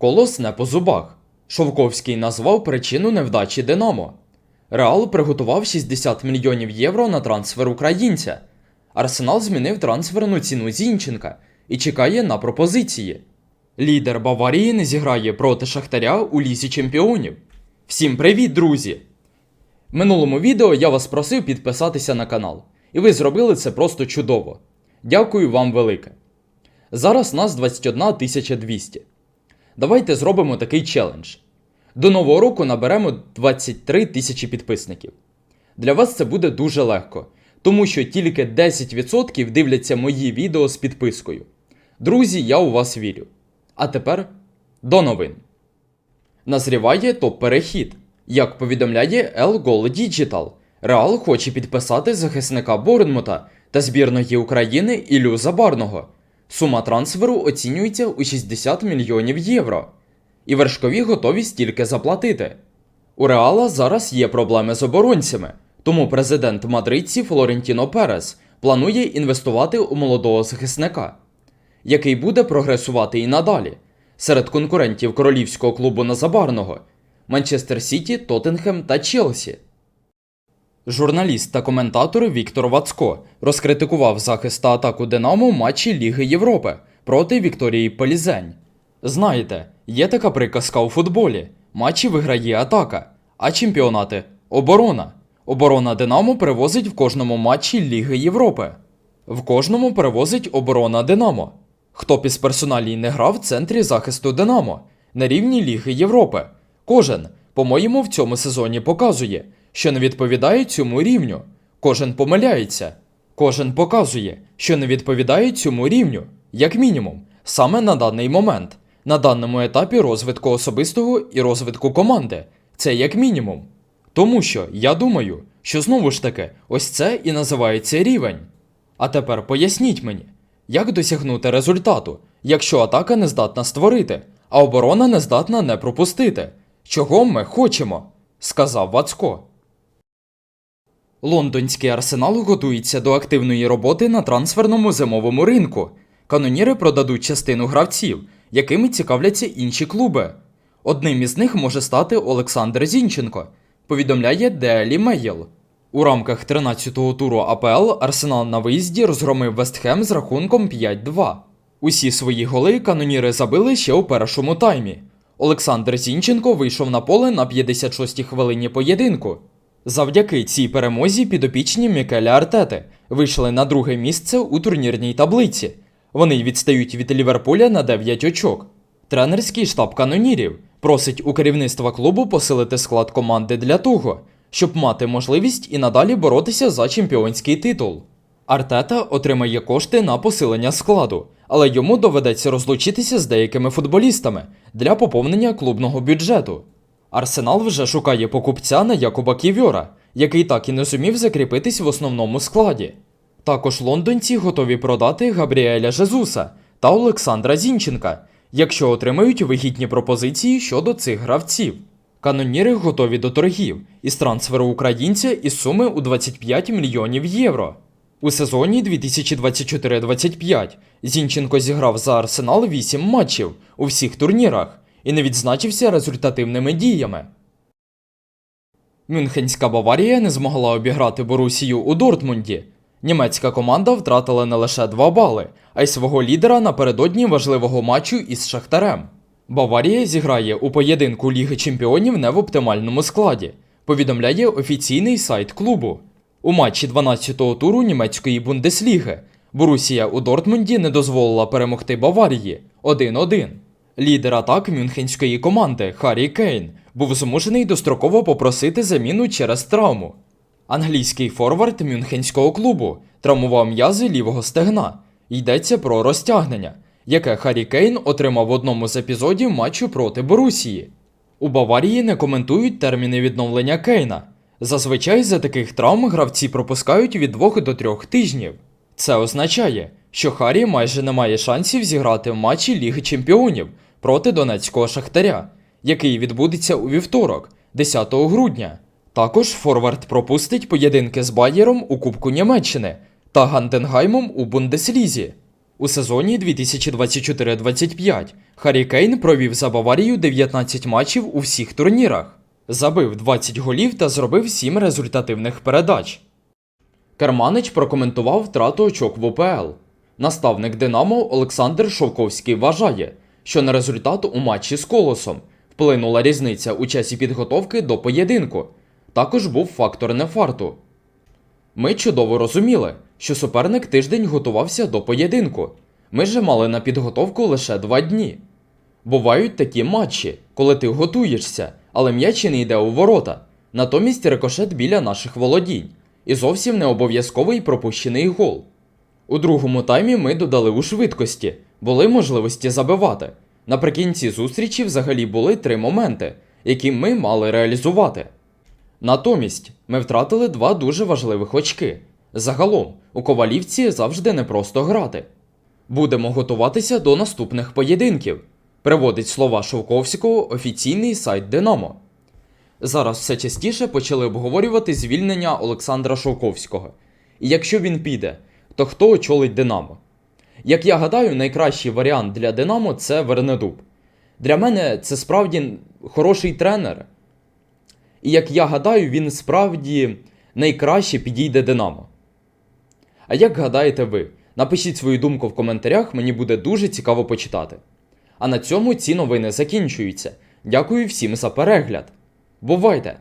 Колос не по зубах. Шовковський назвав причину невдачі Динамо. Реал приготував 60 мільйонів євро на трансфер українця. Арсенал змінив трансферну ціну Зінченка і чекає на пропозиції. Лідер Баварії не зіграє проти Шахтаря у лізі чемпіонів. Всім привіт, друзі! В минулому відео я вас просив підписатися на канал, і ви зробили це просто чудово. Дякую вам велике. Зараз нас 21 200. Давайте зробимо такий челендж. До нового року наберемо 23 тисячі підписників. Для вас це буде дуже легко, тому що тільки 10% дивляться мої відео з підпискою. Друзі, я у вас вірю. А тепер до новин. Назріває топ-перехід. Як повідомляє El Goal Digital, Реал хоче підписати захисника Борнмута та збірної України Ілю Забарного. Сума трансферу оцінюється у 60 мільйонів євро. І вершкові готові стільки заплатити. У Реала зараз є проблеми з оборонцями, тому президент мадридці Флорентіно Перес планує інвестувати у молодого захисника, який буде прогресувати і надалі серед конкурентів королівського клубу Назабарного Манчестер Сіті, Тоттенхем та Челсі. Журналіст та коментатор Віктор Вацко розкритикував захист та атаку Динамо в матчі Ліги Європи проти Вікторії Полізень. Знаєте, є така приказка у футболі: матчі виграє атака, а чемпіонати оборона. Оборона Динамо перевозить в кожному матчі Ліги Європи. В кожному перевозить оборона Динамо. Хто б із персоналій не грав в центрі захисту Динамо на рівні Ліги Європи. Кожен, по-моєму, в цьому сезоні показує, що не відповідає цьому рівню. Кожен помиляється. Кожен показує, що не відповідає цьому рівню, як мінімум, саме на даний момент, на даному етапі розвитку особистого і розвитку команди. Це як мінімум. Тому що я думаю, що знову ж таки, ось це і називається рівень. А тепер поясніть мені, як досягнути результату, якщо атака не здатна створити, а оборона не здатна не пропустити? Чого ми хочемо? сказав Вацко. Лондонський арсенал готується до активної роботи на трансферному зимовому ринку. Каноніри продадуть частину гравців, якими цікавляться інші клуби. Одним із них може стати Олександр Зінченко, повідомляє Daily Mail. У рамках 13-го туру АПЛ Арсенал на виїзді розгромив Вестхем з рахунком 5-2. Усі свої голи каноніри забили ще у першому таймі. Олександр Зінченко вийшов на поле на 56-й хвилині поєдинку. Завдяки цій перемозі підопічні Мікеля Артети вийшли на друге місце у турнірній таблиці. Вони відстають від Ліверпуля на 9 очок. Тренерський штаб канонірів просить у керівництва клубу посилити склад команди для того, щоб мати можливість і надалі боротися за чемпіонський титул. Артета отримає кошти на посилення складу, але йому доведеться розлучитися з деякими футболістами для поповнення клубного бюджету. Арсенал вже шукає покупця на Якуба Ківьора, який так і не зумів закріпитись в основному складі. Також лондонці готові продати Габріеля Жезуса та Олександра Зінченка, якщо отримають вигідні пропозиції щодо цих гравців. Каноніри готові до торгів із трансферу українця із суми у 25 мільйонів євро. У сезоні 2024-25 Зінченко зіграв за Арсенал 8 матчів у всіх турнірах і не відзначився результативними діями. Мюнхенська Баварія не змогла обіграти Борусію у Дортмунді. Німецька команда втратила не лише 2 бали, а й свого лідера напередодні важливого матчу із Шахтарем. Баварія зіграє у поєдинку Ліги Чемпіонів не в оптимальному складі, повідомляє офіційний сайт клубу. У матчі 12-го туру німецької Бундесліги Борусія у Дортмунді не дозволила перемогти Баварії 1-1. Лідер атак мюнхенської команди Харрі Кейн був змушений достроково попросити заміну через травму. Англійський форвард мюнхенського клубу травмував м'язи лівого стегна. Йдеться про розтягнення, яке Харрі Кейн отримав в одному з епізодів матчу проти Борусії. У Баварії не коментують терміни відновлення Кейна. Зазвичай за таких травм гравці пропускають від 2 до 3 тижнів. Це означає, що Харрі майже не має шансів зіграти в матчі Ліги Чемпіонів проти Донецького Шахтаря, який відбудеться у вівторок, 10 грудня. Також Форвард пропустить поєдинки з Байєром у Кубку Німеччини та Ганденгаймом у Бундеслізі. У сезоні 2024-25 Харі Кейн провів за Баварію 19 матчів у всіх турнірах, забив 20 голів та зробив 7 результативних передач. Керманич прокоментував втрату очок в УПЛ. Наставник Динамо Олександр Шовковський вважає, що на результат у матчі з колосом вплинула різниця у часі підготовки до поєдинку. Також був фактор нефарту. Ми чудово розуміли, що суперник тиждень готувався до поєдинку. Ми же мали на підготовку лише два дні. Бувають такі матчі, коли ти готуєшся, але м'яч не йде у ворота. Натомість рикошет біля наших володінь. І зовсім не обов'язковий пропущений гол. У другому таймі ми додали у швидкості, були можливості забивати. Наприкінці зустрічі взагалі були три моменти, які ми мали реалізувати. Натомість ми втратили два дуже важливих очки. Загалом, у ковалівці завжди непросто грати. Будемо готуватися до наступних поєдинків. Приводить слова Шовковського офіційний сайт Динамо. Зараз все частіше почали обговорювати звільнення Олександра Шовковського. І якщо він піде, то хто очолить Динамо? Як я гадаю, найкращий варіант для Динамо це Вернедуб. Для мене це справді хороший тренер. І як я гадаю, він справді найкраще підійде Динамо. А як гадаєте ви? Напишіть свою думку в коментарях, мені буде дуже цікаво почитати. А на цьому ці новини закінчуються. Дякую всім за перегляд. Бувайте!